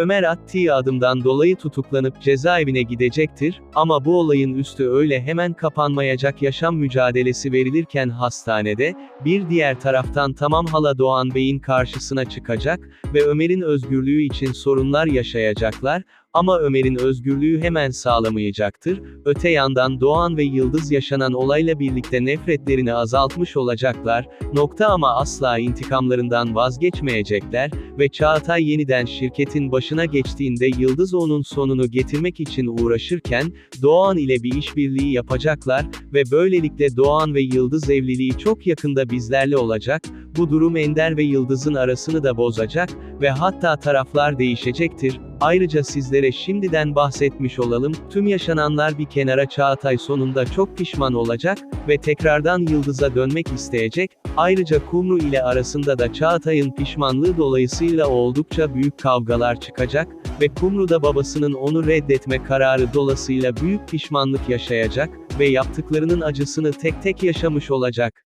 Ömer attığı adımdan dolayı tutuklanıp cezaevine gidecektir, ama bu olayın üstü öyle hemen kapanmayacak yaşam mücadelesi verilirken hastanede, bir diğer taraftan tamam hala Doğan Bey'in karşısına çıkacak ve Ömer'in özgürlüğü için sorunlar yaşayacaklar, ama Ömer'in özgürlüğü hemen sağlamayacaktır, öte yandan Doğan ve Yıldız yaşanan olayla birlikte nefretlerini azaltmış olacaklar, nokta ama asla intikamlarından vazgeçmeyecekler ve Çağatay yeniden şirketin başına geçtiğinde Yıldız onun sonunu getirmek için uğraşırken, Doğan ile bir işbirliği yapacaklar ve böylelikle Doğan ve Yıldız evliliği çok yakında bizlerle olacak, bu durum Ender ve Yıldız'ın arasını da bozacak ve hatta taraflar değişecektir. Ayrıca sizlere şimdiden bahsetmiş olalım, tüm yaşananlar bir kenara Çağatay sonunda çok pişman olacak ve tekrardan Yıldız'a dönmek isteyecek. Ayrıca Kumru ile arasında da Çağatay'ın pişmanlığı dolayısıyla oldukça büyük kavgalar çıkacak ve Kumru da babasının onu reddetme kararı dolayısıyla büyük pişmanlık yaşayacak ve yaptıklarının acısını tek tek yaşamış olacak.